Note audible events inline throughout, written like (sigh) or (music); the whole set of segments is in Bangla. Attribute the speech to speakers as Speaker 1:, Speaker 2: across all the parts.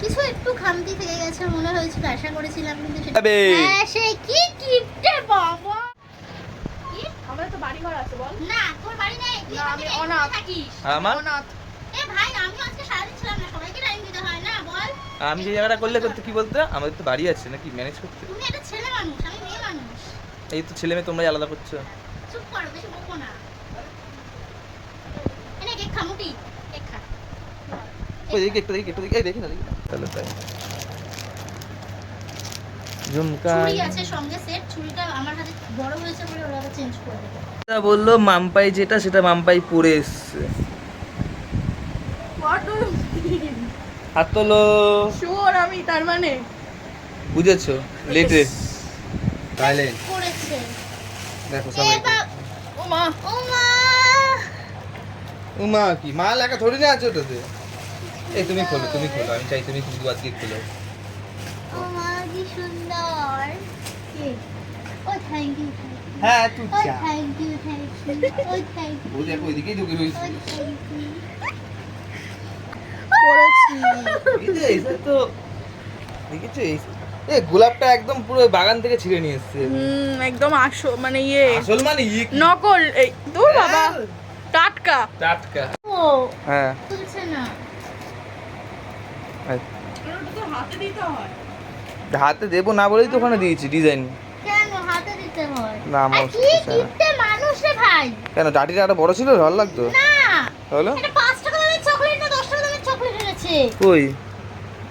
Speaker 1: কিছু একটু খামতি থেকে গেছে মনে হয়েছিল আশা করেছিলাম কিন্তু সেটা। হ্যাঁ সেই কি গিফটে বাবা? কি?
Speaker 2: আমাদের তো বাড়ি ঘর আছে বল।
Speaker 1: না তোর বাড়ি নেই? তুই
Speaker 2: আমি অনাথ।
Speaker 1: থাকিস?
Speaker 3: আমার?
Speaker 2: অনাথ।
Speaker 1: এ ভাই আমি আজকে সারাদিন ছিলাম না সবাইকে টাইম দিতে হয় না বল।
Speaker 3: আমি যে জায়গাটা করলে করতে কি বলতে? আমাদের তো বাড়ি আছে নাকি ম্যানেজ করতে?
Speaker 1: তুমি একটা ছেলে মানুষ আমি মেয়ে মানুষ।
Speaker 3: এই তো ছেলে মেয়ে তোমরাই আলাদা করছ।
Speaker 1: চুপ করো বেশি বকো না। এনে কেক খা কেক খা।
Speaker 3: ওই দেখি একটু দেখি একটু দেখি এই দেখি না দেখি না। তাহলে তাই। ঝুমকা
Speaker 1: আছে সঙ্গে সেট ছুরিটা আমার হাতে বড় হয়েছে বলে ওরা চেঞ্জ করে দেবে।
Speaker 3: বলল মাম্পাই যেটা সেটা মাম্পাই পরে এসছে। হাত তোলো।
Speaker 2: শুয়োর আমি তার মানে।
Speaker 3: বুঝেছ? লেটে তাহলে দেখো
Speaker 2: ও মা
Speaker 1: ও মা
Speaker 3: কি মাল একা ধরে না আছে ওটাতে? এই তুমি খোলো তুমি খোলো আমি চাই তুমি কিন্তু আজকে খোলো।
Speaker 1: ও মা কি? সুন্দর ও থ্যাংক ইউ
Speaker 3: হ্যাঁ তুই
Speaker 1: ও থ্যাংক ইউ থ্যাংক ইউ ও থ্যাংক ইউ
Speaker 3: ও দেখো ওইদিকেই ঢুকে রয়েছে।
Speaker 1: থ্যাংক ইউ
Speaker 2: করেছি
Speaker 3: এই যে এইটা তো দেখেছ এই এ গোলাপটা একদম পুরো বাগান থেকে ছিঁড়ে নিয়ে এসছে।
Speaker 2: হুম একদম আসো মানে ইয়ে।
Speaker 3: আসল মানে ইয়ে
Speaker 2: নকল এই দূর বাবা। টাটকা।
Speaker 3: টাটকা।
Speaker 1: ও
Speaker 3: হ্যাঁ।
Speaker 2: হাতে
Speaker 3: হাতে দেবো না বলেই তো ওখানে দিয়েছি ডিজাইন না, আমার কেন ডাটিটা আরও বড় ছিল ভালো লাগতো?
Speaker 1: এনেছে।
Speaker 3: কই?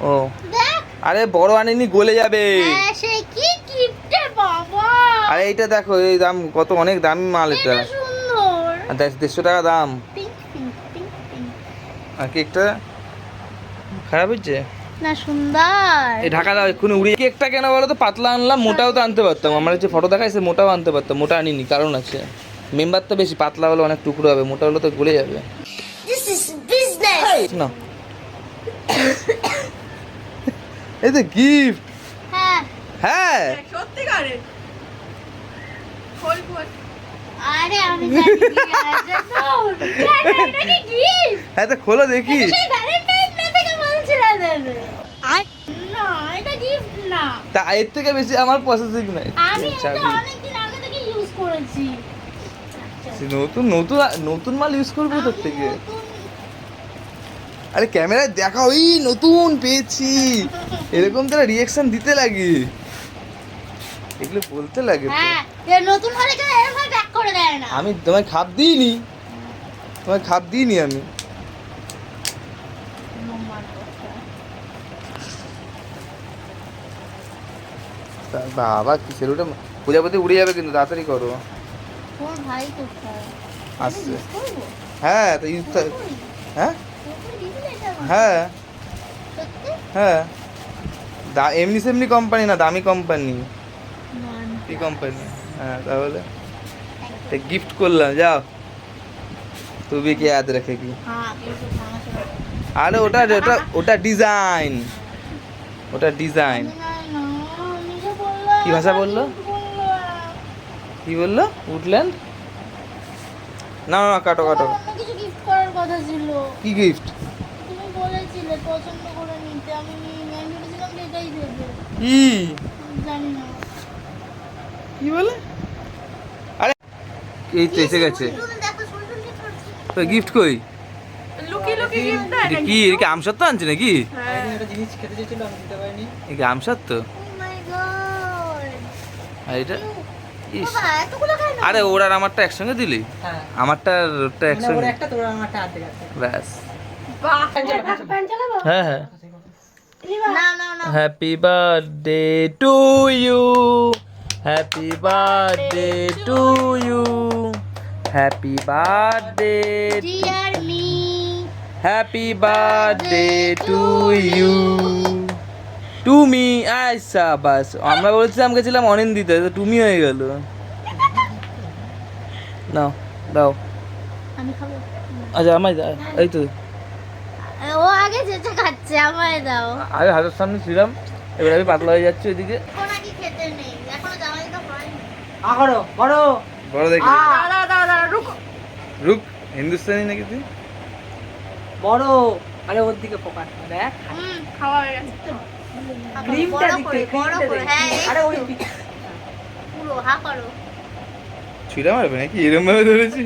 Speaker 3: ও।
Speaker 1: দেখ।
Speaker 3: আরে বড় আনিনি গলে যাবে।
Speaker 1: হ্যাঁ
Speaker 3: আরে এইটা দেখো এই দাম কত অনেক দামি মাল এটা। দেড়শো টাকা দাম। আর কেকটা? খারাপ হচ্ছে
Speaker 1: না সুন্দর।
Speaker 3: এই ঢাকা দাও এক্ষুনি উড়িয়ে কেকটা কেন বলো তো? পাতলা আনলাম মোটাও তো আনতে পারতাম। আমার যে ফটো দেখাইছে মোটাও আনতে পারতাম। মোটা আনিনি কারণ আছে। মেম্বার তো বেশি পাতলা হলে অনেক টুকরো হবে মোটা হলে তো গলে যাবে।
Speaker 1: দিস ইজ বিজনেস
Speaker 3: না এই তো গিফট
Speaker 1: হ্যাঁ।
Speaker 3: হ্যাঁ।
Speaker 2: সত্যিকারে খোল খোল
Speaker 1: আরে আমি জানি আছে তো। (laughs) এটা কি গিফট
Speaker 3: হ্যাঁ তো খোলো দেখি
Speaker 1: সেই ভ্যালেন্টাইন ডে থেকে দেবে। না এটা গিফট না।
Speaker 3: তা এর থেকে বেশি আমার প্রসেসিং নাই।
Speaker 1: আমি এটা আগে থেকে ইউজ করেছি।
Speaker 3: নতুন নতুন নতুন মাল ইউজ করব তোর থেকে। আরে ক্যামেরায় দেখা ওই নতুন পেয়েছি। এরকম তারা রিয়াকশন দিতে লাগে। এগুলো বলতে লাগে
Speaker 1: হ্যাঁ এ নতুন হলে ব্যাক করে দেয় না।
Speaker 3: আমি তোমায় খাপ দিইনি। তোমায় খাপ দিইনি আমি তা বাবা কি ওটা প্রজাপতি উড়ে যাবে কিন্তু তাড়াতাড়ি করো। আসছে। হ্যাঁ তো ইউজ হ্যাঁ? হ্যাঁ। হ্যাঁ। দা এমনি সেমনি কোম্পানি না দামি কোম্পানি কি কোম্পানি হ্যাঁ তাহলে? গিফট করলাম যাও। তুমি কি
Speaker 1: এদ রেখে কি?
Speaker 3: আরে ওটা ওটা ওটা ডিজাইন ওটা ডিজাইন কি ভাষা বলল? কি বলল? উডল্যান্ড না না কাটো কাটো।
Speaker 1: কিছু gift করার কথা ছিল।
Speaker 3: কি গিফট
Speaker 1: তুমি বলেছিলে পছন্দ করে নিতে, আমি আমি ভেবেছিলাম যে এটাই দেবে।
Speaker 3: কি?
Speaker 1: জানি না।
Speaker 3: কি বলে? আরে এই তো এসে গেছে? তো গিফট কই?
Speaker 2: লুকি লুকি গিফট
Speaker 3: কি? এটা কি আমসত্ব আনছে নাকি?
Speaker 2: হ্যাঁ।
Speaker 3: আমসত্ব! আর এটা ইস।
Speaker 1: বাবা,
Speaker 3: আরে ওর আর আমারটা একসঙ্গে দিলি?
Speaker 4: হ্যাঁ।
Speaker 3: আমারটা আর ওরটা একসঙ্গে।
Speaker 4: ওর একটা তোর আমারটা হাতে গেছে
Speaker 3: ব্যাস? হ্যাঁ হ্যাঁ
Speaker 1: না।
Speaker 3: Happy birthday to you happy birthday to you happy birthday
Speaker 1: Dear me,
Speaker 3: happy birthday to you to me আচ্ছা বাস আমরা বলছিলাম গেছিলাম অনিন্দিতে তো তুমি হয়ে গেল। নাও দাও। আচ্ছা আমায় দাও এই তো
Speaker 1: ও আগে যেটা খাচ্ছে আমায় দাও।
Speaker 3: আগে হাতের সামনে ছিলাম এবার আমি পাতলা হয়ে যাচ্ছি ওইদিকে।
Speaker 4: আহরো বড়
Speaker 3: বড় দেখি।
Speaker 2: দাঁড়া দাঁড়া দাঁড়া রুক।
Speaker 3: হিন্দুস্তানি নাকি তুই?
Speaker 4: বড়। আরে ওর দিকে ফোকাস দেখ।
Speaker 2: খাওয়া হয়ে গেছে।
Speaker 4: ক্রিমটা
Speaker 1: হ্যাঁ, এই
Speaker 4: আরে ওই
Speaker 1: পুরো হা করো।
Speaker 3: ছুঁড়ে মারবে নাকি? এরম ভাবে ধরেছি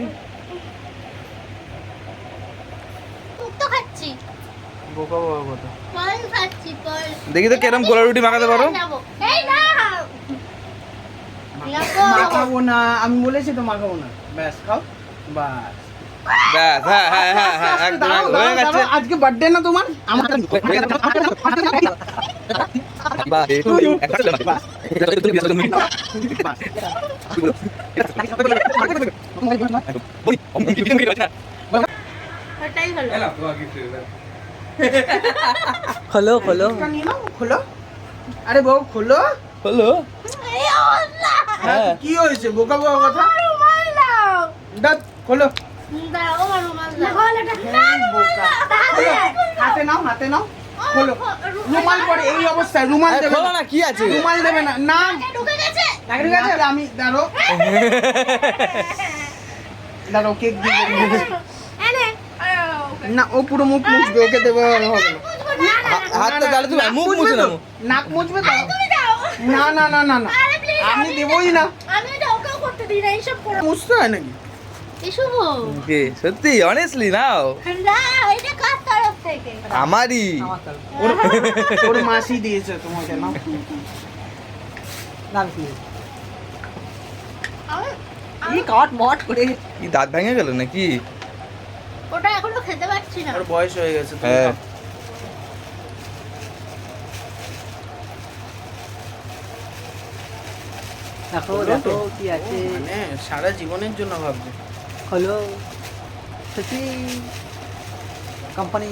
Speaker 3: দেখি তো কেরম গোলা রুটি মাখাতে পারো।
Speaker 1: যাব। এই না।
Speaker 4: মাখাবো না। আমি বলেছি তো মাখাবো না। ব্যাস খাও। বাস
Speaker 3: ব্যাস হ্যাঁ হ্যাঁ হ্যাঁ হ্যাঁ একদম হয়ে গেছে
Speaker 4: আজকে বার্থডে না তোমার? আমার খোলো খোলো। খোলো। আরে বউ খোলো।
Speaker 3: হলো হ্যাঁ
Speaker 4: কি হয়েছে? বোকা বোকা কথা? খোলো। হাতে নাও হাতে নাও। খোলো। রুমাল পরে এই অবস্থায় রুমাল
Speaker 3: আরে
Speaker 4: দেবে
Speaker 3: খোলো
Speaker 4: না।
Speaker 3: না কি আছে?
Speaker 4: রুমাল দেবে না। না।
Speaker 1: ঢুকে গেছে?
Speaker 4: চাকরি গেছে আমি দাঁড়ো দাঁড়ো কেক দিয়ে না ও পুরো মুখ মুছবে ওকে দেবে হবে না।
Speaker 1: না না
Speaker 3: হাতটা তাহলে তুমি মুখ মুছে না
Speaker 4: নাক মুছবে তো? না না না না না। আমি দেবই না।
Speaker 1: আমি এটা ওকেও করতে দিই না এইসব
Speaker 4: মুছতে হয় নাকি?
Speaker 3: কে সত্যি অনেস্টলি নাও। আমারই। (laughs)
Speaker 4: ওর মাসি দিয়েছে তোমাকে না
Speaker 3: দাঁত ভেঙে গেল নাকি?
Speaker 1: ওটা এখনও খেতে পারছি না।
Speaker 4: ওর বয়স হয়ে গেছে
Speaker 3: হ্যাঁ।
Speaker 5: দেখো দেখো কি আছে।
Speaker 4: মানে সারা জীবনের জন্য ভাবছে
Speaker 5: হলো সত্যি কোম্পানি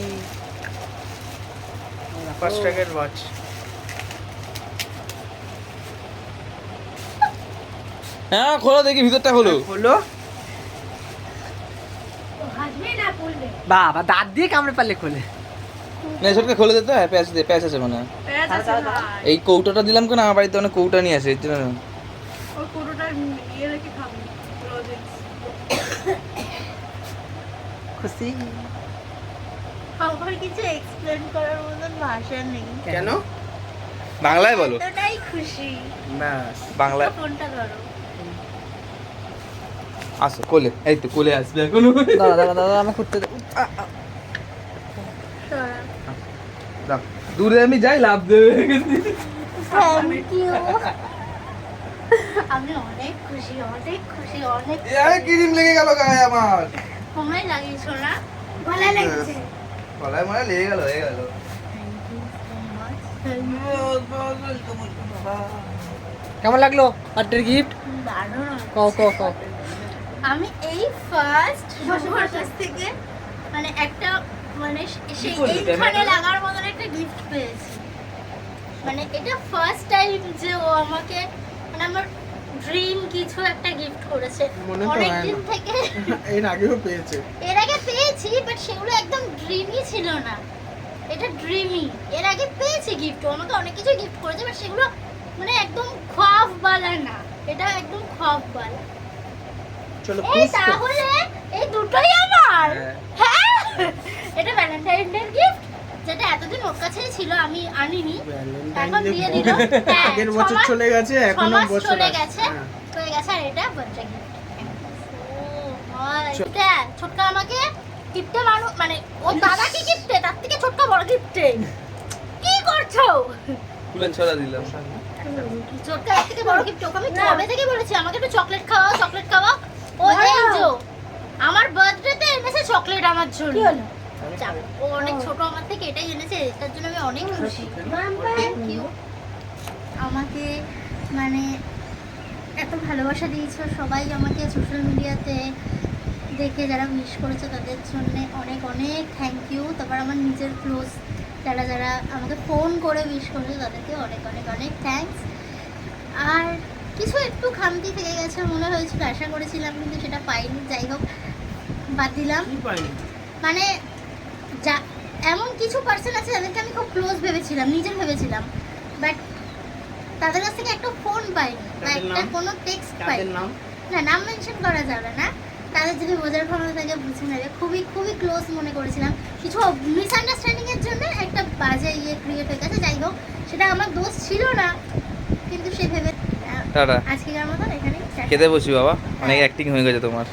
Speaker 4: পাঁচ টাকার ওয়াচ
Speaker 3: হ্যাঁ খোলো দেখি ভিতরটা খোলো।
Speaker 4: হলো
Speaker 1: না পড়বে
Speaker 5: বাবা দাঁত দিয়ে কামড়ে পারলে খোলে।
Speaker 3: না সবকে খোলে দিতে হয় প্যাঁচ দিয়ে প্যাঁচ আছে মানে হয়। এই কৌটোটা দিলাম কেন? আমার বাড়িতে অনেক কৌটা নিয়ে আসে এর জন্য।
Speaker 2: ওই ইয়ে রেখে খাবি
Speaker 5: খুশি?
Speaker 1: আমার কিছু এক্সপ্লেন করার মতন ভাষা নেই।
Speaker 4: কেন?
Speaker 3: বাংলায় বলো।
Speaker 1: এতটাই খুশি।
Speaker 4: ব্যাস
Speaker 3: বাংলায়
Speaker 1: ফোনটা ধরো।
Speaker 3: আসো কোলে। এই তো কোলে আসবে এখন।
Speaker 5: দাদা দাদা দাদা আমি করতে।
Speaker 3: দূরে আমি যাই লাভ দেবে।
Speaker 1: থ্যাংক ইউ আমি অনেক খুশি অনেক খুশি অনেক
Speaker 3: ক্রিম লেগে গেল গায়ে আমার?
Speaker 1: সময় লাগিয়েছো না? ভালো লেগেছে।
Speaker 3: গলায় মনে লেগে গেল হয়ে গেল।
Speaker 5: কেমন লাগল বার্থডে গিফট
Speaker 1: দারুণ।
Speaker 5: ক ক ক
Speaker 1: আমি এই ফার্স্ট শ্বশুরের কাছ থেকে মানে একটা মানে সেই? এইখানে লাগার মতন একটা গিফট পেয়েছি। মানে এটা ফার্স্ট টাইম যে ও আমাকে মানে আমার ড্রিম কিছু একটা গিফট করেছে। অনেক দিন থেকে (laughs)
Speaker 4: এর আগেও পেয়েছে।
Speaker 1: এর আগে পেয়েছি বাট সেগুলো একদম ড্রিমই ছিল না। এটা ড্রিমই এর আগে পেয়েছি গিফট আমাকে অনেক কিছু গিফট করেছে বাট সেগুলো মানে একদম খোয়াব বালা না। এটা একদম খোয়াব বালা
Speaker 4: চলো
Speaker 1: এই তাহলে এই দুটোই আমার। হ্যাঁ। এটা ভ্যালেন্টাইন ডে গিফট যেটা এতদিন ওর কাছেই ছিল আমি আনিনি। এখন দিয়ে। দিল (laughs) হ্যাঁ,
Speaker 4: আগের বছর চলে গেছে
Speaker 1: এখনও
Speaker 4: বছর
Speaker 1: চলে গেছে
Speaker 4: হ্যাঁ।
Speaker 1: হয়ে গেছে আর এটা বাচ্চা গিফট ছোটকা আমাকে গিফটে মানুষ মানে ও দাদাকে গিফটে তার থেকে ছোটকা বড় গিফটে কি করছ?
Speaker 3: ফুলের ছড়া দিলাম।
Speaker 1: ছোটকা এর থেকে বড় গিফট ওকে আমি কবে থেকে বলেছি? আমাকে একটু চকলেট খাওয়াও চকলেট খাওয়াও। ও এই আমার বার্থডেতে এনেছে চকলেট আমার জন্য। ও অনেক ছোট আমার থেকে এটাই এনেছে তার জন্য আমি অনেক খুশি। থ্যাংক ইউ আমাকে মানে এত ভালোবাসা দিয়েছ সবাই আমাকে সোশ্যাল মিডিয়াতে দেখে যারা উইশ করেছে তাদের জন্য অনেক অনেক থ্যাংক ইউ তারপর আমার নিজের ক্লোজ যারা যারা আমাকে ফোন করে উইশ করেছে তাদেরকে অনেক অনেক অনেক থ্যাঙ্কস আর কিছু একটু খামতি থেকে গেছে মনে হয়েছিল আশা করেছিলাম কিন্তু সেটা পাইনি। যাই হোক বাদ দিলাম। মানে যা এমন কিছু পার্সন আছে যাদেরকে আমি খুব ক্লোজ ভেবেছিলাম নিজের ভেবেছিলাম। বাট তাদের কাছ থেকে একটা ফোন পাইনি বা একটা কোনো টেক্সট পাইনি। না নাম মেনশন করা যাবে না। তাদের যদি বোঝার ক্ষমতা থাকে বুঝে নেবে। খুবই খুবই ক্লোজ মনে করেছিলাম। কিছু মিসআন্ডারস্ট্যান্ডিং এর জন্য একটা বাজে ইয়ে ক্রিয়েট হয়ে গেছে। যাই হোক সেটা আমার দোষ ছিল না। কিন্তু সে ভেবে আজকের মতন এখানে
Speaker 3: খেতে বসি বাবা। অনেক অ্যাক্টিং হয়ে গেছে তোমার।